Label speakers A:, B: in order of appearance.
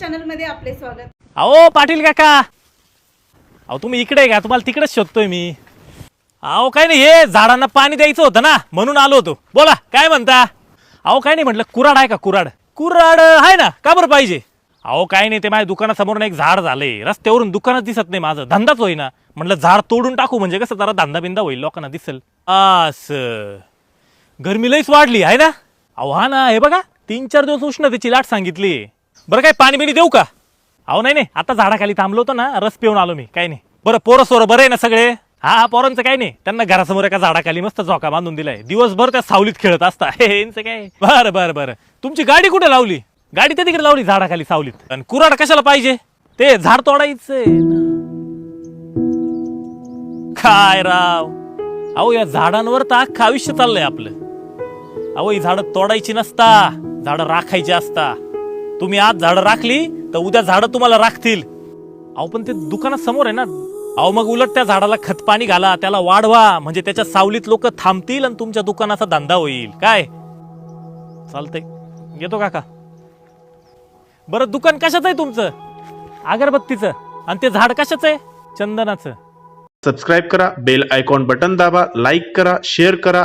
A: चॅनलमध्ये आपले स्वागत.
B: अहो पाटील काका. अहो तुम्ही इकडे घ्या का तुम्हाला तिकडेच शोधतोय मी. अहो काय नाही हे झाडांना पाणी द्यायचं होतं ना म्हणून आलो होतो. बोला काय म्हणता? अहो काय नाही म्हटलं कुराड आहे का कुराड कुराड आहे ना का बरं पाहिजे? अहो काय नाही ते माझ्या दुकानासमोर एक झाड झालंय. रस्त्यावरून दुकानच दिसत नाही माझं. धंदाच होईना. म्हटलं झाड तोडून टाकू म्हणजे कसं जरा धंदा बिंदा होईल लोकांना दिसेल. अस. गरमी लईच वाढली आहे ना? अहो हा ना हे बघा. तीन चार दिवस उष्णतेची लाट सांगितली. बरं काय पाणी बिणी देऊ का? अहो नाही नाही आता झाडाखाली थांबलो होतो ना रस पिऊन आलो मी काही नाही. बरं पोरं सोरं बरं आहे ना सगळे? हा हा पोरांचं काही नाही. त्यांना घरासमोर एका झाडाखाली मस्त झोका बांधून दिलाय. दिवसभर त्या सावलीत खेळत असता. हे यांचं काय? बरं बरं बरं. तुमची गाडी कुठे लावली? गाडी त्या तिकडे लावली झाडाखाली सावलीत. आणि कुराड कशाला पाहिजे? ते झाड तोडायचंय काय राव? अहो या झाडांवर तर अख्खं आयुष्य चाललंय आपलं. अहो ही झाडं तोडायची नसता. झाडं राखायची असता. तुम्ही आज झाडं राखली तर उद्या झाडं तुम्हाला राखतील. अहो पण ते दुकानात समोर आहे ना. अहो मग उलट त्या झाडाला खतपाणी घाला त्याला वाढवा. म्हणजे त्याच्या सावलीत लोक थांबतील आणि तुमच्या दुकानाचा धंदा होईल. काय? चालतंय. येतो काका. बरं दुकान कशाचं आहे तुमचं? अगरबत्तीचं. आणि ते झाड कशाचं आहे? चंदनाचं.
C: सबस्क्राईब करा बेल आयकॉन बटन दाबा लाईक करा शेअर करा.